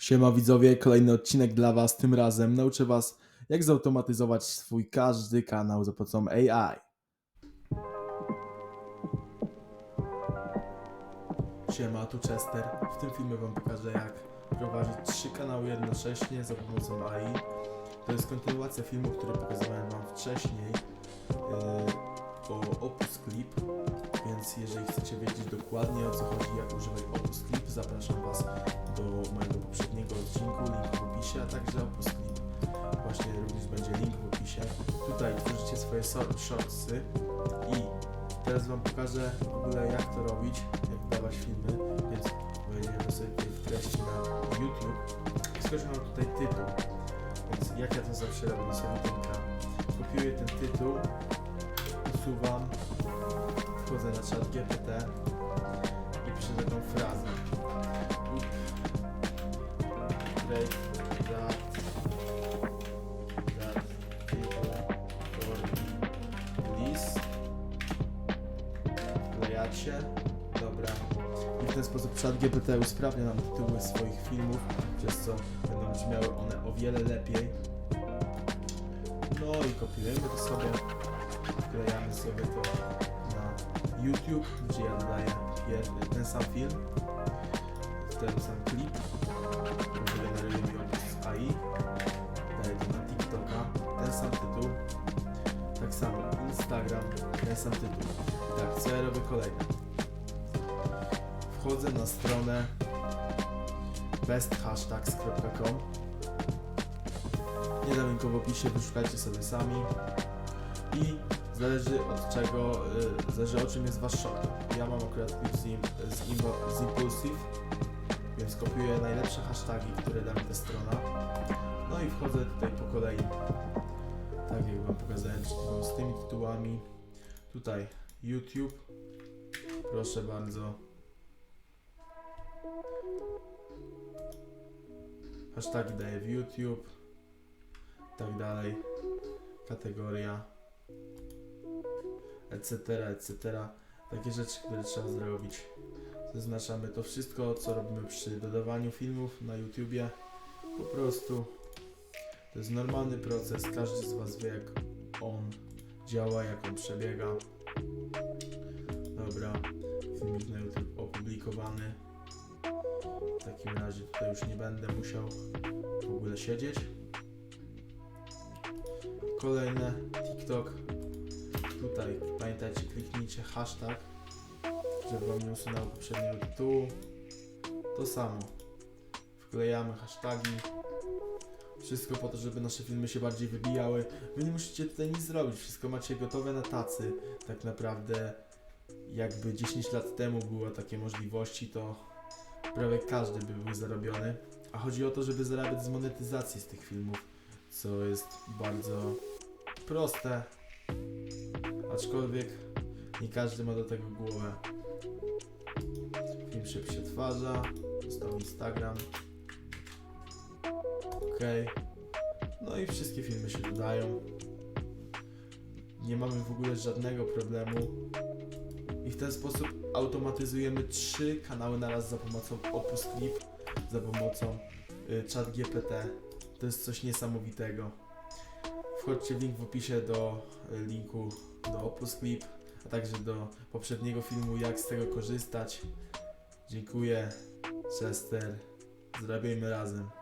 Siema widzowie, kolejny odcinek dla Was. Tym razem nauczę Was, jak zautomatyzować swój każdy kanał za pomocą AI. Siema, tu Chester. W tym filmie Wam pokażę, jak prowadzić trzy kanały jednocześnie za pomocą AI. To jest kontynuacja filmu, który pokazywałem Wam wcześniej yy, o Opus Clip. Więc jeżeli chcecie wiedzieć dokładnie o co chodzi, jak używać Opus Clip, zapraszam Was opisie, a także Clip. Właśnie również będzie link w opisie. Tutaj tworzycie swoje shortsy i teraz Wam pokażę w ogóle jak to robić, jak dawać filmy, więc wejdziemy sobie tutaj w treści na YouTube. Skoczę mam tutaj tytuł, więc jak ja to zawsze robię sobie linka. Kopiuję ten tytuł, usuwam, wchodzę na czat GPT i piszę taką frazę. Update Wklejacie. Dobra. I w ten sposób czat GPT usprawnia nam tytuły swoich filmów, przez co będą brzmiały one o wiele lepiej. No i kopiujemy to sobie, wklejamy sobie to na YouTube, gdzie ja dodaję ten sam film, ten sam klip, ten sam tytuł. Tak, co ja robię kolejne? Wchodzę na stronę besthashtags.com Nie dam linku w opisie, wyszukajcie sobie sami i zależy od czego, y, zależy o czym jest wasz shop. Ja mam akurat klip z, z, z Impulsive, więc kopiuję najlepsze hasztagi, które da mi ta strona. No i wchodzę tutaj po kolei. Tak jak wam pokazałem z tymi tytułami. Tutaj YouTube. Proszę bardzo. Hasztagi daję w YouTube. Tak dalej. Kategoria etc., etc. Takie rzeczy, które trzeba zrobić. Zaznaczamy to wszystko, co robimy przy dodawaniu filmów na YouTubie. Po prostu to jest normalny proces. Każdy z Was wie, jak on działa, jak on przebiega. Dobra, filmik na YouTube opublikowany. W takim razie tutaj już nie będę musiał w ogóle siedzieć. Kolejne TikTok tutaj pamiętajcie, kliknijcie hashtag, żeby wam nie usunęło poprzedniego tytułu. To samo. Wklejamy hasztagi. Wszystko po to, żeby nasze filmy się bardziej wybijały. Wy nie musicie tutaj nic zrobić, wszystko macie gotowe na tacy. Tak naprawdę, jakby 10 lat temu było takie możliwości, to prawie każdy by był zarobiony. A chodzi o to, żeby zarabiać z monetyzacji z tych filmów, co jest bardzo proste, aczkolwiek nie każdy ma do tego głowę. Film się przetwarza, został Instagram. No i wszystkie filmy się dodają. Nie mamy w ogóle żadnego problemu. I w ten sposób automatyzujemy trzy kanały naraz za pomocą Opus Clip, za pomocą y, ChatGPT. To jest coś niesamowitego. Wchodźcie w link w opisie do y, linku do Opus Clip, a także do poprzedniego filmu jak z tego korzystać. Dziękuję, Chester. Zrobimy razem.